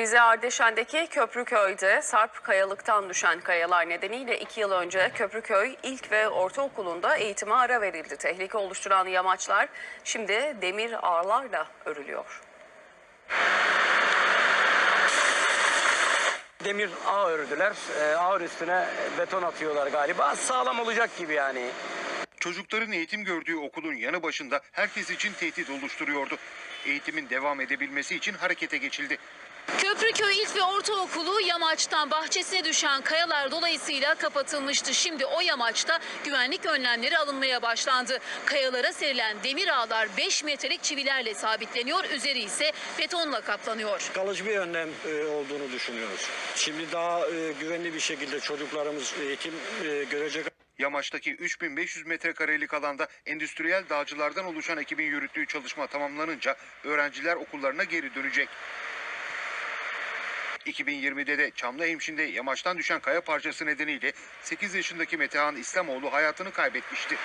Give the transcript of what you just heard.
Rize Ardeşen'deki Köprüköy'de Sarp kayalıktan düşen kayalar nedeniyle iki yıl önce Köprüköy İlk ve Ortaokulu'nda eğitime ara verildi. Tehlike oluşturan yamaçlar şimdi demir ağlarla örülüyor. Demir ağ ördüler. Ee, ağır üstüne beton atıyorlar galiba. Sağlam olacak gibi yani. Çocukların eğitim gördüğü okulun yanı başında herkes için tehdit oluşturuyordu. Eğitimin devam edebilmesi için harekete geçildi. Köprüköy İlk ve Ortaokulu yamaçtan bahçesine düşen kayalar dolayısıyla kapatılmıştı. Şimdi o yamaçta güvenlik önlemleri alınmaya başlandı. Kayalara serilen demir ağlar 5 metrelik çivilerle sabitleniyor. Üzeri ise betonla kaplanıyor. kalıcı bir önlem e, olduğunu düşünüyoruz. Şimdi daha e, güvenli bir şekilde çocuklarımız eğitim e, görecek. Yamaçtaki 3500 metrekarelik alanda endüstriyel dağcılardan oluşan ekibin yürüttüğü çalışma tamamlanınca öğrenciler okullarına geri dönecek. 2020'de de Çamlıhemşin'de yamaçtan düşen kaya parçası nedeniyle 8 yaşındaki Metehan İslamoğlu hayatını kaybetmişti.